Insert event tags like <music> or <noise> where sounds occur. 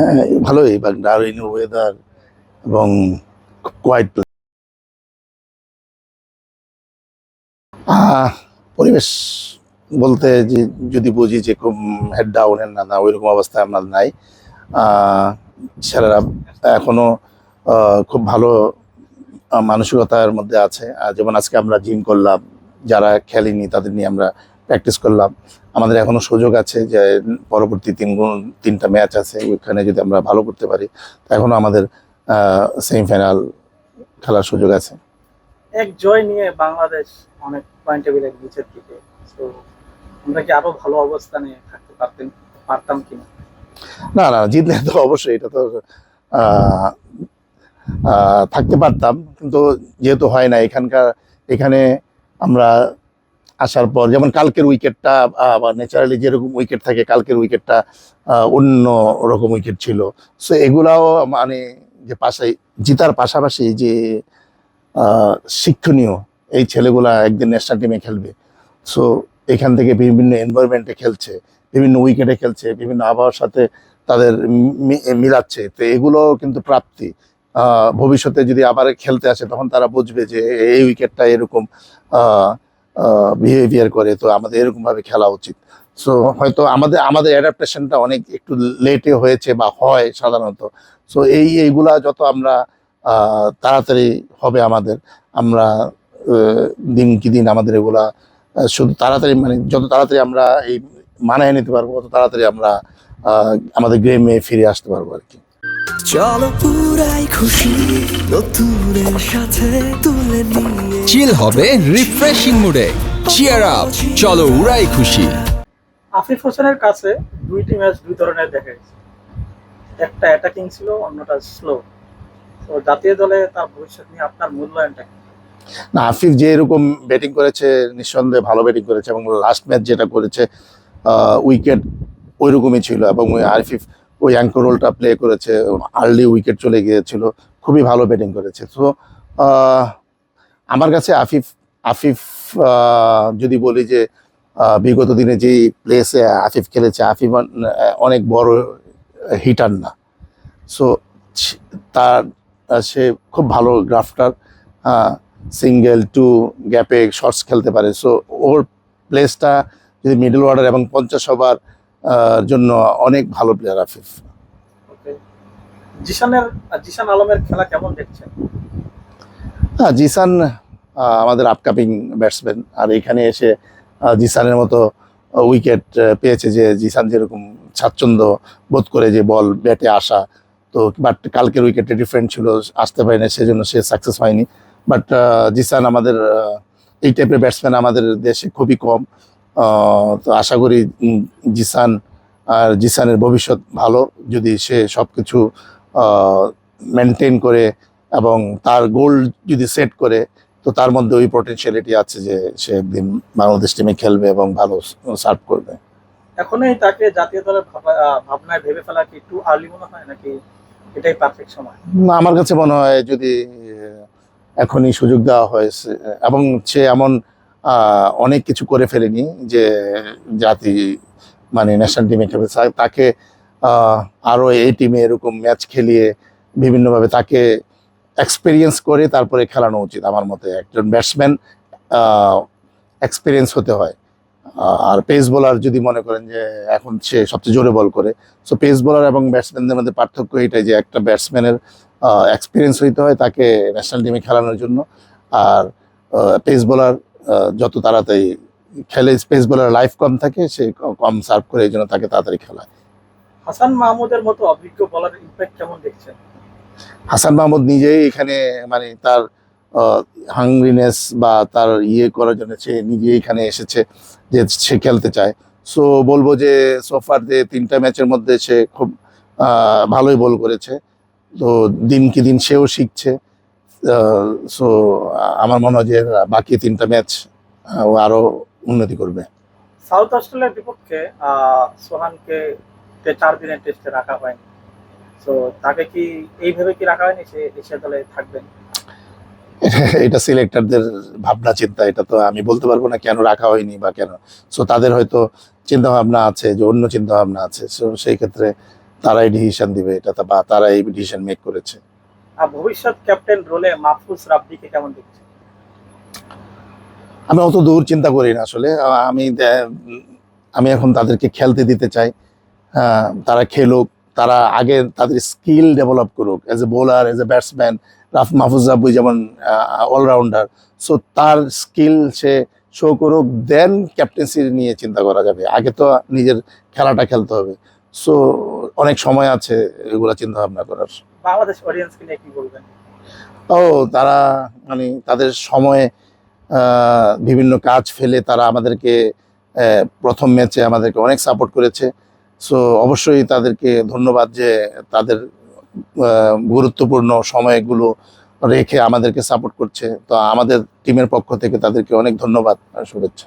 হ্যাঁ ভালোই বা ডারউইনের ওয়েদার এবং কোয়াইট পরিবেশ বলতে যে যদি বুঝি যে খুব হেড ডাউনের না না ওইরকম অবস্থায় আমরা নাই। ছেলেরা এখনও আহ, খুব ভালো মানসিকতার মধ্যে আছে। যেমন আজকে আমরা জিম করলাম যারা খেলেনি তাদের নিয়ে আমরা প্র্যাকটিস করলাম। আমাদের এখনও সুযোগ আছে যে পরবর্তী তিন গুণ- তিনটা ম্যাচ আছে ওইখানে যদি আমরা ভালো করতে পারি তা এখনও আমাদের সেমিফাইনাল খেলার সুযোগ আছে। এক জয় নিয়ে বাংলাদেশ অনেক পয়েন্ট টেবিলে নিচের দিকে। তো আমরা কি আরও ভালো অবস্থানে থাকতে পারতেন পারতাম কিনা? না না জিতলে তো অবশ্যই এটা তো থাকতে পারতাম। কিন্তু যেহেতু হয় না এখানকার এখানে আমরা আসার পর, যেমন কালকের উইকেটটা ন্যাচারালি যেরকম উইকেট থাকে, কালকের উইকেটটা অন্য রকম উইকেট ছিল। সো এগুলাও মানে যে পাশে, জিতার পাশাপাশি যে শিক্ষণীয় এই ছেলেগুলা একদিন ন্যাশনাল টিমে খেলবে। সো এখান থেকে বিভিন্ন এনভায়রনমেন্টে খেলছে, বিভিন্ন উইকেটে খেলছে, বিভিন্ন আবহাওয়ার সাথে তাদের মিলাচ্ছে। তো এগুলো কিন্তু প্রাপ্তি। ভবিষ্যতে যদি আবার খেলতে আসে, তখন তারা বুঝবে যে, এই উইকেটটা এরকম বিহেভিয়ার করে, তো আমাদের এরকম ভাবে খেলা উচিত। সো হয়তো আমাদের আমাদের অ্যাডাপ্টেশনটা অনেক একটু লেটে হয়েছে বা হয় সাধারণত। সো এই, এইগুলা যত আমরা তাড়াতাড়ি হবে আমাদের, আমরা দিন কি দিন আমাদের এগুলা শুধু তাড়াতাড়ি মানে যত তাড়াতাড়ি আমরা এই মানায় নিতে পারব, তত তাড়াতাড়ি আমরা আমাদের গেমে ফিরে আসতে পারব আর কি। চলো পুরাই খুশি নতুনের সাথে তুলে নিয়ে। চিল হবে রিফ্রেশিং মুডে চিয়ার আপ চলো উড়াই খুশি। আফিফ হোসেনের কাছে দুইটি ম্যাচ দুই ধরনের দেখা গেছে। একটা অ্যাটাকিং ছিল অন্যটা স্লো তো জাতীয় দলে তার ভবিষ্যৎ নিয়ে আপনার মূল্যায়নটা কি? না আফিফ যে এরকম ব্যাটিং করেছে নিঃসন্দেহে ভালো ব্যাটিং করেছে এবং লাস্ট ম্যাচ যেটা করেছে উইকেট ওই রকমই ছিল এবং ওই আরিফিফ ওই অ্যাঙ্কর রোলটা প্লে করেছে আর্লি উইকেট চলে গিয়েছিল, খুবই ভালো ব্যাটিং করেছে। তো আমার কাছে আফিফ আফিফ যদি বলি যে বিগত দিনে যেই প্লেসে আফিফ খেলেছে, আফিফ অনেক বড় হিটার না। সো তার সে খুব ভালো গ্রাফটার সিঙ্গেল টু গ্যাপে শর্টস খেলতে পারে। সো ওর প্লেসটা যদি মিডল অর্ডার এবং পঞ্চাশ ওভার জন্য অনেক ভালো প্লেয়ার আফিফ। জিশানের জিশান আলমের খেলা কেমন দেখছেন? হ্যাঁ জিসান আমাদের আপকামিং ব্যাটসম্যান আর এখানে এসে জিসানের মতো উইকেট পেয়েছে যে জিসান যেরকম স্বাচ্ছন্দ্য বোধ করে যে বল ব্যাটে আসা। তো বাট কালকের উইকেটে ডিফারেন্ট ছিল আসতে পারেনি সেজন্য সে সাকসেস হয়নি। বাট জিসান আমাদের এই টাইপের ব্যাটসম্যান আমাদের দেশে খুবই কম। তো আশা করি জিসান আর জিসানের ভবিষ্যৎ ভালো। যদি সে সব কিছু মেনটেন করে এবং তার গোল যদি সেট করে তো তার মধ্যে ওই পটেনশিয়ালিটি আছে যে সে একদিন বাংলাদেশ টিমে খেলবে এবং ভালো সার্ভ করবে। এখনই তাকে জাতীয় দলের ভাবনায় ভেবে ফেলা কি একটু আর্লি মনে হয় নাকি এটাই পারফেক্ট সময়? না আমার কাছে মনে হয় যদি এখনই সুযোগ দেওয়া হয়েছে এবং সে এমন অনেক কিছু করে ফেলেনি যে জাতি মানে ন্যাশনাল টিমে খেলবে। তাকে আহ, আরও এই টিমে এরকম ম্যাচ খেলিয়ে বিভিন্নভাবে তাকে এক্সপিরিয়েন্স করে তারপরে খেলানো উচিত আমার মতে। একজন ব্যাটসম্যান এক্সপিরিয়েন্স হতে হয়। আর পেস বোলার যদি মনে করেন যে এখন সে সবচেয়ে জোরে বল করে সো পেস বোলার এবং ব্যাটসম্যানদের মধ্যে পার্থক্য এটাই যে একটা ব্যাটসম্যানের এক্সপিরিয়েন্স হইতে হয় তাকে ন্যাশনাল টিমে খেলানোর জন্য। আর পেস বোলার যত তাড়াতাড়ি খেলে পেস বোলার লাইফ কম থাকে সে কম সার্ভ করে এই জন্য তাকে তাড়াতাড়ি খেলায়। হাসান মাহমুদের মতো অভিজ্ঞ বলার ইম্প্যাক্ট কেমন দেখছেন? হাসান মাহমুদ নিজেই এখানে মানে তার হাংরিনেস বা তার ইয়ে করার জন্য সে নিজে এখানে এসেছে যে সে খেলতে চায়। সো বলব যে সোফার যে তিনটা ম্যাচের মধ্যে সে খুব ভালোই বল করেছে। তো দিন কি দিন সেও শিখছে। সো আমার মনে হয় যে বাকি তিনটা ম্যাচ ও আরও উন্নতি করবে। সাউথ অস্ট্রেলিয়ার বিপক্ষে সোহানকে চার দিনের টেস্টে রাখা হয়নি। তো তাকে কি এইভাবে কি রাখা হয়নি সে এশিয়া দলে থাকবেন? <laughs> এটা সিলেক্টরদের ভাবনা চিন্তা এটা তো আমি বলতে পারব না কেন রাখা হয়নি বা কেন। সো তাদের হয়তো চিন্তা ভাবনা আছে যে অন্য চিন্তা ভাবনা আছে। সো সেই ক্ষেত্রে তারাই ডিসিশন দিবে এটা তা- বা তারাই ডিসিশন মেক করেছে। ভবিষ্যৎ ক্যাপ্টেন রোলে মাহফুজ কেমন দেখছেন? আমি অত দূর চিন্তা করি না আসলে। আমি আমি এখন তাদেরকে খেলতে দিতে চাই। তারা খেলুক, তারা আগে তাদের স্কিল ডেভেলপ করুক। As a bowler as a batsman rough, Mahfuz রাব্বুই যেমন অলরাউন্ডার সো তার স্কিল সে শো করুক দেন ক্যাপ্টেন্সি নিয়ে চিন্তা করা যাবে। আগে তো নিজের খেলাটা খেলতে হবে। সো অনেক সময় আছে এগুলো চিন্তা ভাবনা করার। বাংলাদেশ অডিয়েন্সকে নিয়ে কি বলবেন? ও, তারা মানে তাদের সময়ে বিভিন্ন কাজ ফেলে তারা আমাদেরকে প্রথম ম্যাচে আমাদেরকে অনেক সাপোর্ট করেছে। সো অবশ্যই তাদেরকে ধন্যবাদ যে তাদের গুরুত্বপূর্ণ সময়গুলো রেখে আমাদেরকে সাপোর্ট করছে। তো আমাদের টিমের পক্ষ থেকে তাদেরকে অনেক ধন্যবাদ আর শুভেচ্ছা।